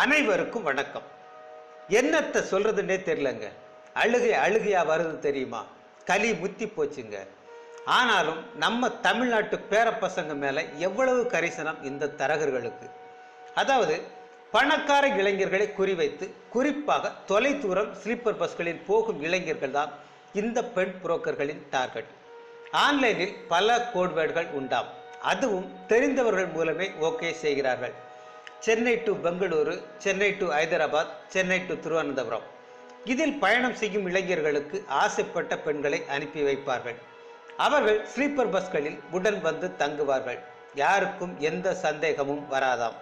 அனைவருக்கும் வணக்கம். என்னத்தை சொல்றதுன்னே தெரியலங்க. அழுகை அழுகையா வருது தெரியுமா? களி முத்தி போச்சுங்க. ஆனாலும் நம்ம தமிழ்நாட்டு பேரப்பசங்க மேலே மேல எவ்வளவு கரிசனம் இந்த தரகர்களுக்கு. அதாவது பணக்கார இளைஞர்களை குறிவைத்து குறிப்பாக தொலைதூரம் ஸ்லீப்பர் பஸ்களில் போகும் இளைஞர்கள் தான் இந்த பெண் புரோக்கர்களின் டார்கெட் ஆன்லைனில் பல கோட்வேர்டுகள் உண்டாம். அதுவும் தெரிந்தவர்கள் மூலமே ஓகே செய்கிறார்கள். Chennai to Bengaluru Chennai to Hyderabad Chennai to Thiruvananthapuram. இதில் பயணம் செய்யும் இளைஞர்களுக்கு ஆசைப்பட்ட பெண்களை அனுப்பி வைப்பார்கள். அவர்கள் ஸ்லீப்பர் பஸ்களில் உடன் வந்து தங்குவார்கள். யாருக்கும் எந்த சந்தேகமும் வராதாம்.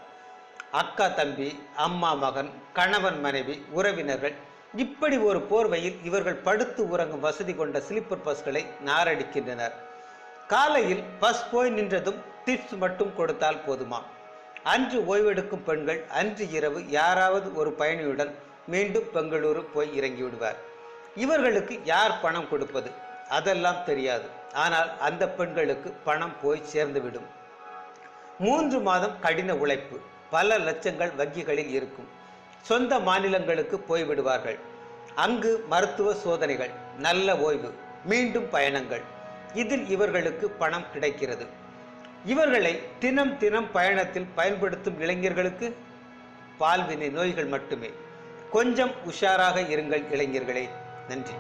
அக்கா தம்பி அம்மா மகன் கணவன் மனைவி உறவினர்கள் இப்படி ஒரு போர்வையில் இவர்கள் படுத்து உறங்கும் வசதி கொண்ட ஸ்லீப்பர் பஸ்களை நாரடிக்கின்றனர். காலையில் பஸ் போய் நின்றதும் டிப்ஸ் மட்டும் கொடுத்தால் போதுமா? அன்று ஓய்வெடுக்கும் பெண்கள் அன்று இரவு யாராவது ஒரு பயணியுடன் மீண்டும் பெங்களூரு போய் இறங்கி விடுவார் இவர்களுக்கு யார் பணம் கொடுப்பது? அதெல்லாம் தெரியாது. ஆனால் அந்த பெண்களுக்கு பணம் போய் சேர்ந்துவிடும். மூன்று மாதம் கடின உழைப்பு பல லட்சங்கள் வங்கிகளில் இருக்கும். சொந்த மாநிலங்களுக்கு போய்விடுவார்கள் அங்கு மருத்துவ சோதனைகள் நல்ல ஓய்வு மீண்டும் பயணங்கள். இதில் இவர்களுக்கு பணம் கிடைக்கிறது. இவர்களை தினம் தினம் பயணத்தில் பயன்படுத்தும் இளைஞர்களுக்கு பால்வினை நோய்கள் மட்டுமே. கொஞ்சம் உஷாராக இருங்கள் இளைஞர்களே. நன்றி.